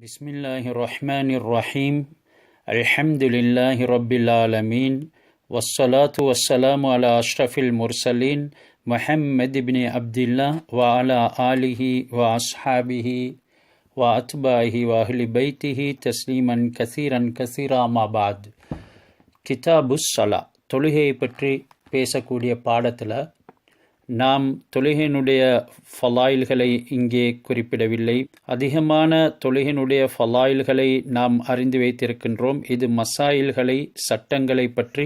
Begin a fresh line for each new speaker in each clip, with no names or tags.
بسم الله الرحمن الرحيم الحمد لله رب العالمين والصلاة والسلام على أشرف المرسلين محمد بن عبد الله وعلى آله وأصحابه وأتباعه وأهل بيته تسليما كثيرا كثيرا ما بعد கிதாபு சலா தொழுகையை பற்றி பேசக்கூடிய பாடத்தில் நாம் தொழுகையினுடைய ஃபலாயில்களை இங்கே குறிப்பிடவில்லை. அதிகமான தொழுகையினுடைய ஃபலாயில்களை நாம் அறிந்து வைத்திருக்கின்றோம். இது மசாயில்களை சட்டங்களை பற்றி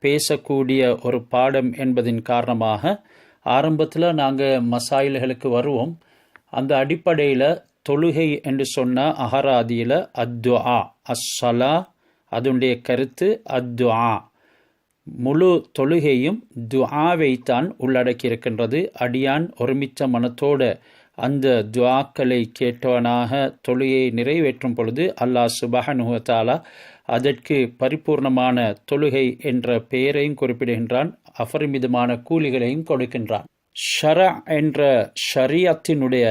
பேசக்கூடிய ஒரு பாடம் என்பதின் காரணமாக ஆரம்பத்தில் நாங்கள் மசாயில்களுக்கு வருவோம். அந்த அடிப்படையில் தொழுகை என்று சொன்ன அகராதியில் அத்வா அஸ்ஸலா அதனுடைய கருத்து அத்வா முழு தொழுகையும் துஆவைத்தான் உள்ளடக்கியிருக்கின்றது. அடியான் ஒருமித்த மனத்தோடு அந்த துவாக்களை கேட்டவனாக தொழுகையை நிறைவேற்றும் பொழுது அல்லாஹ் சுபஹனுவத்தாலா அதற்கு பரிபூர்ணமான தொழுகை என்ற பெயரையும் குறிப்பிடுகின்றான். அபரிமிதமான கூலிகளையும் கொடுக்கின்றான். ஷர என்ற ஷரியத்தினுடைய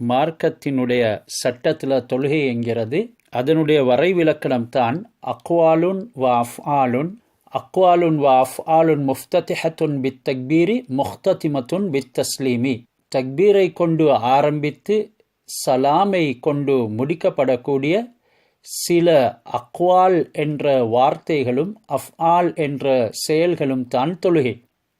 மார்க்கத்தினுடைய சட்டத்தில் தொழுகை என்கிறது. அதனுடைய வரைவிலக்கணம் தான் அக்வாலுன் வ அஃப்ஆலுன் அக்வாலுன் வ அஃப்ஆலுன் முஃப்தத்திஹத்துன் பித் தக்பீரி முஃப்தத்திமத்துன் பித் தஸ்லீமி தக்பீரை கொண்டு ஆரம்பித்து சலாமை கொண்டு முடிக்கப்படக்கூடிய சில அக்வால் என்ற வார்த்தைகளும் அஃப்ஆல் என்ற செயல்களும் தான் தொழுகை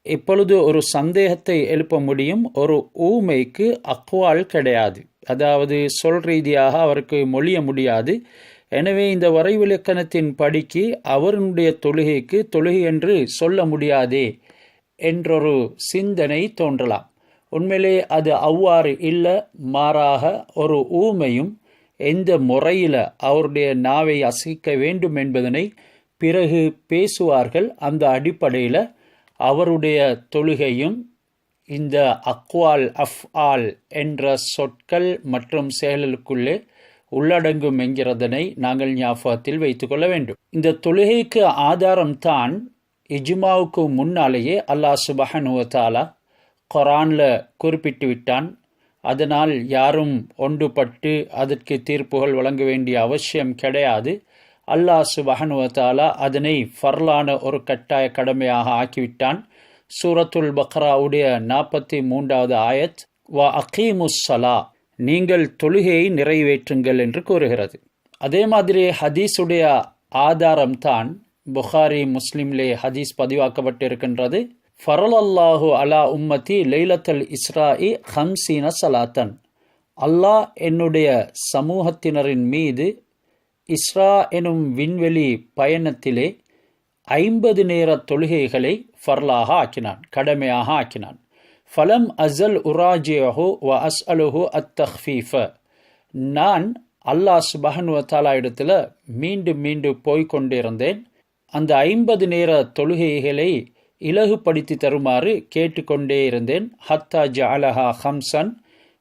இப்பொழுது ஒரு சந்தேகத்தை எழுப்ப முடியும். ஒரு ஊமைக்கு அக்வால் கிடையாது. அதாவது சொல் ரீதியாக அவருக்கு மொழிய முடியாது. எனவே இந்த வரைவிலக்கணத்தின் படிக்கு அவருடைய தொழுகைக்கு தொழுகை என்று சொல்ல முடியாதே என்றொரு சிந்தனை தோன்றலாம். உண்மையிலே அது அவ்வாறு இல்லை மாறாக ஒரு ஊமையும் எந்த முறையில் அவருடைய நாவை அசைக்க வேண்டும் என்பதனை பிறகு பேசுவார்கள். அந்த அடிப்படையில் அவருடைய தொழுகையும் இந்த அக்வால் அஃப் ஆல் என்ற சொற்கள் மற்றும் செயலுக்குள்ளே உள்ளடங்கும் என்கிறதனை நாங்கள் ஞாபகத்தில் வைத்துக்கொள்ள வேண்டும். இந்த தொழுகைக்கு ஆதாரம்தான் இஜ்மாவுக்கு முன்னாலேயே அல்லாஹ் சுபஹனுவத்தாலா கொரானில் குறிப்பிட்டு விட்டான். அதனால் யாரும் ஒன்றுபட்டு அதற்கு தீர்ப்புகள் வழங்க வேண்டிய அவசியம் கிடையாது. அல்லாஹ் சுபஹனுவத்தாலா அதனை ஃபர்லான ஒரு கட்டாய கடமையாக ஆக்கிவிட்டான். சூரத்துல் பக்ராவுடைய நாற்பத்தி மூன்றாவது ஆயத் வ அகீமுஸ்ஸலா நீங்கள் தொழுகையை நிறைவேற்றுங்கள் என்று கூறுகிறது. அதே மாதிரி ஹதீஸுடைய ஆதாரம் தான் புகாரி முஸ்லிம்லே ஹதீஸ் பதிவாக்கப்பட்டிருக்கின்றது. ஃபரல் அல்லாஹு அலா உம்மதி லைலத்தல் இஸ்ராஇ ஹம்சீன சலாத்தன். அல்லாஹ் என்னுடைய சமூகத்தினரின் மீது இஸ்ரா எனும் விண்வெளி பயணத்திலே ஐம்பது நேர தொழுகைகளை ஃபர்லாக ஆக்கினான் கடமையாக ஆக்கினான். ஃபலம் அசல் உராஜியஹு வ அஸ் அலுஹு அத் நான் அல்லாஹ் சுபஹனுவத்தாலா இடத்துல மீண்டும் மீண்டும் போய்கொண்டிருந்தேன் அந்த ஐம்பது நேர தொழுகைகளை இலகுப்படுத்தி தருமாறு கேட்டுக்கொண்டே இருந்தேன். ஹத்தா ஜாலஹா ஹம்சன்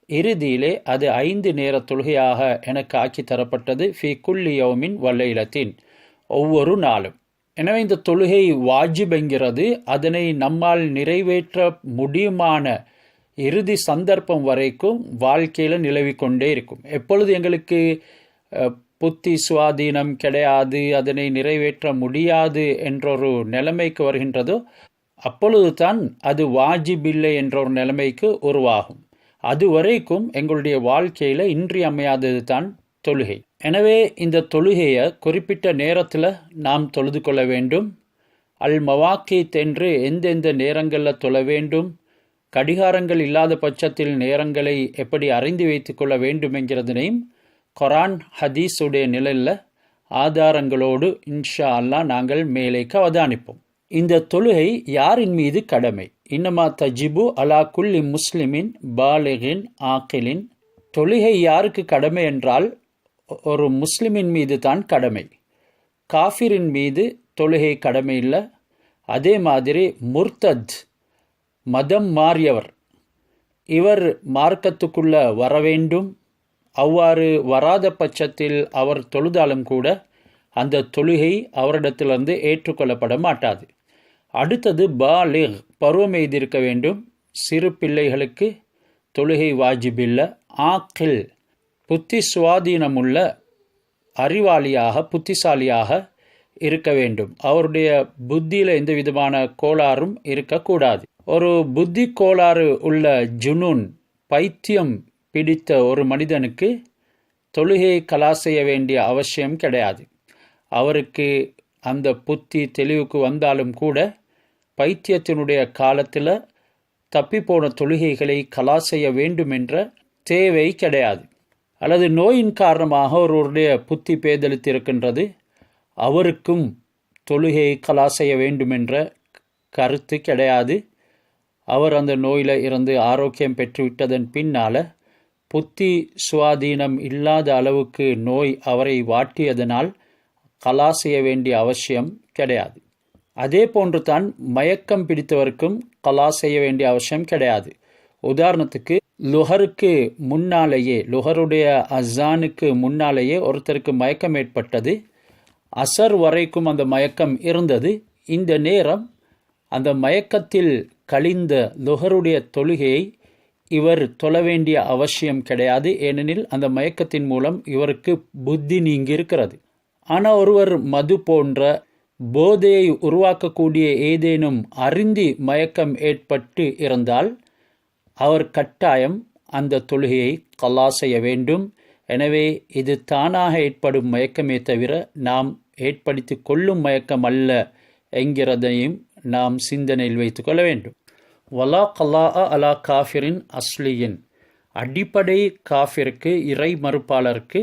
இறுதியிலே அது ஐந்து நேர தொழுகையாக எனக்கு ஆக்கி தரப்பட்டது. ஃபி குல்லி யோமின் வல்லைலத்தின் ஒவ்வொரு நாளும். எனவே இந்த தொழுகை வாஜிப் என்கிறது அதனை நம்மால் நிறைவேற்ற முடியுமான இறுதி சந்தர்ப்பம் வரைக்கும் வாழ்க்கையில் நிலவி கொண்டே இருக்கும். எப்பொழுது எங்களுக்கு புத்தி சுவாதீனம் கிடையாது அதனை நிறைவேற்ற முடியாது என்றொரு நிலைமைக்கு வருகின்றதோ அப்பொழுது தான் அது வாஜிபில்லை என்ற ஒரு நிலைமைக்கு உருவாகும். அது வரைக்கும் எங்களுடைய வாழ்க்கையில் இன்றியமையாதது தான் தொழுகை. எனவே இந்த தொழுகையை குறிப்பிட்ட நேரத்தில் நாம் தொழுது கொள்ள வேண்டும். அல் மவாக்கீத் என்று எந்தெந்த நேரங்களில் தொழ வேண்டும்? கடிகாரங்கள் இல்லாத பட்சத்தில் நேரங்களை எப்படி அறிந்து வைத்து கொள்ள வேண்டும் என்கிறதனையும் கொரான் ஹதீஸுடைய நிலையில் ஆதாரங்களோடு இன்ஷா அல்லா நாங்கள் மேலேக்கு அவதானிப்போம். இந்த தொழுகை யாரின் மீது கடமை? இன்னமா தஜிபு அலா குல்லி முஸ்லிமின் பாலிகின் ஆக்கிலின் தொழுகை யாருக்கு கடமை என்றால் ஒரு முஸ்லிமின் மீது தான் கடமை. காஃபிரின் மீது தொழுகை கடமை இல்லை. அதே மாதிரி முர்தத் மதம் மாறியவர். இவர் மார்க்கத்துக்குள்ள வர வேண்டும். அவ்வாறு வராத பட்சத்தில் அவர் தொழுதாலும் கூட அந்த தொழுகை அவரிடத்திலிருந்து ஏற்றுக்கொள்ளப்பட மாட்டாது. அடுத்தது பாலிக் பருவம் எய்திருக்க வேண்டும். சிறு பிள்ளைகளுக்கு தொழுகை வாஜிபில்ல ஆக்கில் புத்தி சுவாதீனமுள்ள அறிவாளியாக புத்திசாலியாக இருக்க வேண்டும். அவருடைய புத்தியில் எந்த விதமான கோளாறும் இருக்கக்கூடாது. ஒரு புத்தி கோளாறு உள்ள ஜுனூன் பைத்தியம் பிடித்த ஒரு மனிதனுக்கு தொழுகையை கலா செய்ய வேண்டிய அவசியம் கிடையாது. அவருக்கு அந்த புத்தி தெளிவுக்கு வந்தாலும் கூட பைத்தியத்தினுடைய காலத்தில் தப்பிப்போன தொழுகைகளை கலா செய்ய வேண்டும் என்ற தேவை கிடையாது. அல்லது நோயின் காரணமாக ஒருவருடைய புத்தி பேதலித்திருக்கின்றது அவருக்கும் தொழுகையை கலா செய்ய வேண்டுமென்ற கருத்து கிடையாது. அவர் அந்த நோயில் இருந்து ஆரோக்கியம் பெற்றுவிட்டதன் பின்னால் புத்தி சுவாதீனம் இல்லாத அளவுக்கு நோய் அவரை வாட்டியதனால் கலா செய்ய வேண்டிய அவசியம் கிடையாது. அதே போன்று தான் மயக்கம் பிடித்தவருக்கும் கலா செய்ய வேண்டிய அவசியம் கிடையாது. உதாரணத்துக்கு லுஹருக்கு முன்னாலேயே லுஹருடைய அசானுக்கு முன்னாலேயே ஒருத்தருக்கு மயக்கம் ஏற்பட்டது. அசர் வரைக்கும் அந்த மயக்கம் இருந்தது. இந்த நேரம் அந்த மயக்கத்தில் கழிந்த லுஹருடைய தொழுகையை இவர் தொழ வேண்டிய அவசியம் கிடையாது. ஏனெனில் அந்த மயக்கத்தின் மூலம் இவருக்கு புத்தி நீங்கி இருக்கிறது ஆனால் ஒருவர் மது போன்ற போதையை உருவாக்கக்கூடிய ஏதேனும் அருந்தி மயக்கம் ஏற்பட்டு இருந்தால் அவர் கட்டாயம் அந்த தொழுகையை கல்லா செய்ய வேண்டும். எனவே இது தானாக ஏற்படும் மயக்கமே தவிர நாம் ஏற்படுத்தி கொள்ளும் மயக்கம் அல்ல என்கிறதையும் நாம் சிந்தனையில் வைத்துக்கொள்ள வேண்டும். வலா கல்லா அலா காஃபிரின் அஸ்லியின் அடிப்படை காஃபிற்கு இறை மறுப்பாளருக்கு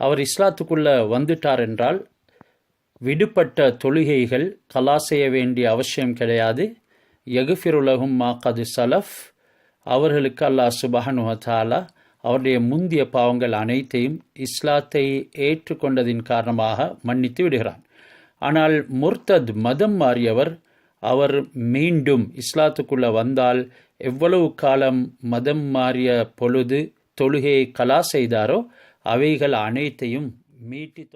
அவர் இஸ்லாத்துக்குள்ளே வந்துட்டார் என்றால் விடுபட்ட தொழுகைகள் கலா செய்ய வேண்டிய அவசியம் கிடையாது. யகுஃபிருலகும் மா கது சலஃப் அவர்களுக்கு அல்லாஹ் சுபஹனுவத்தாலா அவருடைய முந்திய பாவங்கள் அனைத்தையும் இஸ்லாத்தை ஏற்றுக்கொண்டதின் காரணமாக மன்னித்து விடுகிறான். ஆனால் முர்தத் மதம் மாறியவர் அவர் மீண்டும் இஸ்லாத்துக்குள்ளே வந்தால் எவ்வளவு காலம் மதம் மாறிய பொழுது தொழுகையை கலா செய்தாரோ அவைகள் அனைத்தையும் மீட்டி